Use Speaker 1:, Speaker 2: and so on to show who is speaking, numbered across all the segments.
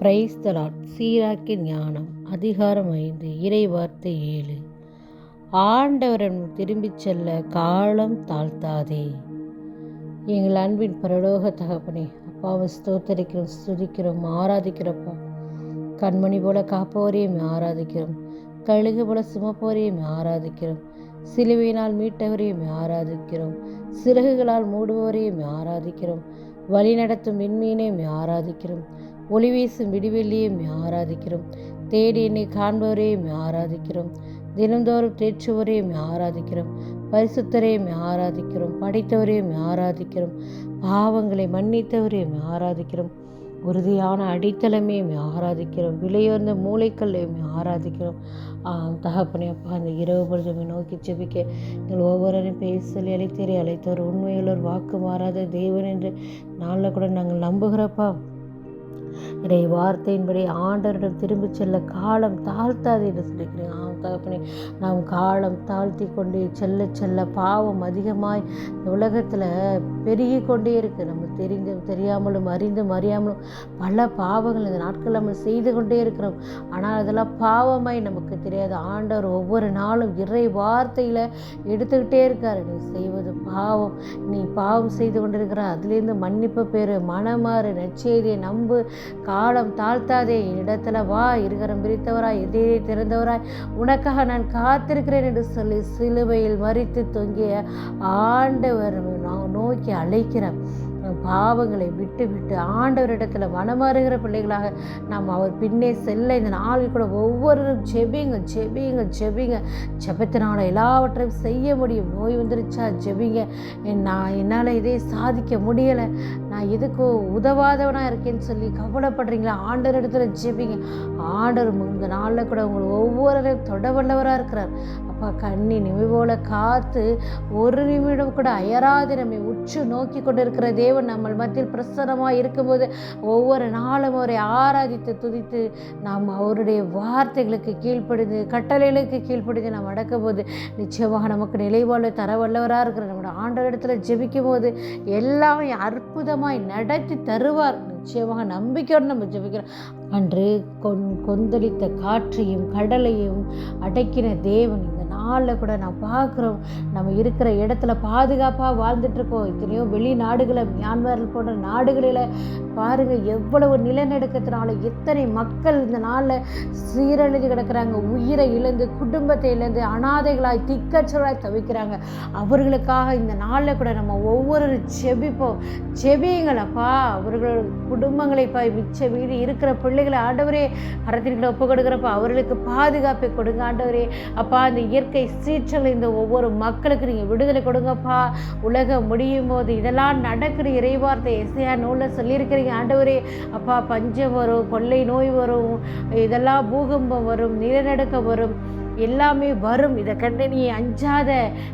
Speaker 1: Praise the Lord சீராக்கி ஞானம். அதிகாரம் ஐந்து. இறை வார்த்தை ஏழு. ஆண்டவரன் திரும்பிச் செல்ல காலம் தாழ்த்தாதே. எங்கள் அன்பின் பரலோக தகப்பனே அப்பாவை ஸ்தோத்தரிக்கிறோம் ஸ்துதிக்கிறோம் ஆராதிக்கிறப்பா கண்மணி போல காப்பவரையும் ஆராதிக்கிறோம். கழுகு போல சுமப்பவரையும் ஆராதிக்கிறோம். சிலுவையினால் மீட்டவரையும் ஆராதிக்கிறோம். சிறகுகளால் மூடுபவரையும் ஆராதிக்கிறோம். வழி நடத்தும் விண்மீனையும் ஆராதிக்கிறோம். ஒளி வீசும் விடிவெள்ளியும் ஆராதிக்கிறோம். தேடி என்னை காண்பவரையும் ஆராதிக்கிறோம். தினந்தோறும் தேற்றுவரையும் ஆராதிக்கிறோம். பரிசுத்தரையும் ஆராதிக்கிறோம். படைத்தவரையும் ஆராதிக்கிறோம். பாவங்களை மன்னித்தவரையும் ஆராதிக்கிறோம். உறுதியான அடித்தளமையும் ஆராதிக்கிறோம். விலையுயர்ந்த மூளைக்கல்லையும் ஆராதிக்கிறோம். தகப்பனே அப்பா அந்த இரவு பொழுதுமை நோக்கி செபிக்க எங்கள் ஒவ்வொருவரையும் பேசல் அழைத்தேறி அழைத்தவர் உண்மையுள்ளவர் வாக்கு மாறாத தெய்வன் என்று நாளில் கூட நாங்கள் நம்புகிறப்பா இறை வார்த்தையின்படி ஆண்டவரிடம் திரும்பி செல்ல காலம் தாழ்த்தாது என்று சொல்லிக்கிறேன். ஆம் தகப்பனே நாம் காலம் தாழ்த்தி கொண்டு செல்ல செல்ல பாவம் அதிகமாய் உலகத்தில் பெருகி கொண்டே இருக்குது நம்ம தெரிந்தும் தெரியாமலும் அறிந்தும் அறியாமலும் பல பாவங்கள் இந்த நாட்கள் நம்ம செய்து கொண்டே இருக்கிறோம் ஆனால் அதெல்லாம் பாவமாய் நமக்கு தெரியாது. ஆண்டவர் ஒவ்வொரு நாளும் இறை வார்த்தையில் எடுத்துக்கிட்டே இருக்கார் நீ செய்வது பாவம். நீ பாவம் செய்து கொண்டிருக்கிற அதுலேருந்து மன்னிப்பு பேர் மனமாறு நச்செய்தியை நம்பு. காலம் தாழ்த்தாதே. இடத்துல வா. இருகரம் பிரித்தவராய் எதிரே திறந்தவராய். உனக்காக நான் காத்திருக்கிறேன் என்று சொல்லி சிலுவையில் மறித்து தொங்கிய ஆண்டவர் நோக்கி அழைக்கிறேன் பாவங்களை விட்டு விட்டு ஆண்டவரிடத்தில் மனமாறுகிற பிள்ளைகளாக நாம் அவர் பின்னே செல்ல இந்த நாளில் கூட ஒவ்வொருவரும் ஜெபிங்க ஜெபிங்க ஜெபிங்க. ஜெபத்தினால எல்லாவற்றையும் செய்ய முடியும். நோய் வந்துருச்சா? ஜெபிங்க. நான் என்னால் இதே சாதிக்க முடியலை. நான் எதுக்கு உதவாதவனாக இருக்கேன்னு சொல்லி கவலைப்படுறீங்களா? ஆண்டவர் இடத்துல ஜெபிங்க. ஆண்டவர் இந்த நாளில் கூட உங்களை ஒவ்வொருவரையும் தொடவல்லவராக இருக்கிறார். அப்பா கண்ணி நிமிவோல காத்து ஒரு நிமிடம் கூட அயராது நம்மை உற்று நோக்கி கொண்டு இருக்கிற தேவன் நம்ம மத்தியில் பிரசனமாக இருக்கும்போது ஒவ்வொரு நாளும் அவரை ஆராதித்து துதித்து நாம் அவருடைய வார்த்தைகளுக்கு கீழ்ப்படிந்து கட்டளைகளுக்கு கீழ்ப்படிந்து நாம் அடக்கும் போது நிச்சயமாக நமக்கு நிலைவாழ தர வல்லவராக இருக்கிற நம்மளோட ஆண்டவர் இடத்துல ஜெபிக்கும் போது எல்லாமே அற்புதமாய் நடத்தி தருவார். நிச்சயமாக நம்பிக்கையோடு நம்ம ஜெபிக்கிறோம். அன்று கொன் கொந்தளித்த காற்றையும் கடலையும் அடக்கின தேவன் இந்த நாளில் கூட நான் பார்க்குறோம். நம்ம இருக்கிற இடத்துல பாதுகாப்பாக வாழ்ந்துட்டுருக்கோம். எத்தனையோ வெளிநாடுகளை மியான்மர் போன்ற நாடுகளில் பாருங்கள் எவ்வளவு நிலநடுக்கத்தினால எத்தனை மக்கள் இந்த நாளில் சீரழிஞ்சு கிடக்கிறாங்க. உயிரை இழந்து குடும்பத்தை இழந்து அனாதைகளாய் திக்கச்சலாய் தவிக்கிறாங்க. அவர்களுக்காக இந்த நாளில் கூட நம்ம ஒவ்வொரு செபிப்போம். செபியுங்களப்பா. அவர்கள் குடும்பங்களை இப்போ மிச்ச வீடு இருக்கிற பிள்ளைகளை ஆண்டவரே கரத்தின்களை ஒப்பு கொடுக்குறப்ப அவர்களுக்கு பாதுகாப்பை கொடுங்க ஆண்டவரே. அப்பா அந்த இயற்கை சீற்றங்கள் இந்த ஒவ்வொரு மக்களுக்கு நீங்கள் விடுதலை கொடுங்கப்பா. உலகம் முடியும் போது இதெல்லாம் நடக்கிற இறைவார்த்தை எஸ்ஐயா நூலில் சொல்லியிருக்கிறீங்க ஆண்டவரே. அப்பா பஞ்சம் வரும் கொள்ளை நோய் வரும் இதெல்லாம் பூகம்பம் வரும் நிலநடுக்கம் வரும். எல்லாமே வரும். இதை கண்டு நீ அஞ்சாத.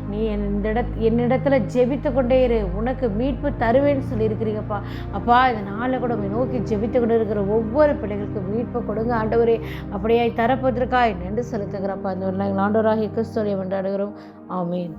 Speaker 1: நீ இந்த இட என்னிடத்துல ஜெபித்து கொண்டே இரு. உனக்கு மீட்பு தருவேன்னு சொல்லியிருக்கிறீங்கப்பா. அப்பா இந்த நாளில் கூட நோக்கி ஜெபித்து கொண்டு இருக்கிற ஒவ்வொரு பிள்ளைகளுக்கு மீட்பு கொடுங்க ஆண்டவரே. அப்படியே தரப்பதற்காய் நன்றி செலுத்துகிறப்பா இந்த ஒரு ஆண்டவராக கிறிஸ்தோடைய கொண்டாடுகிறோம் ஆமீன்.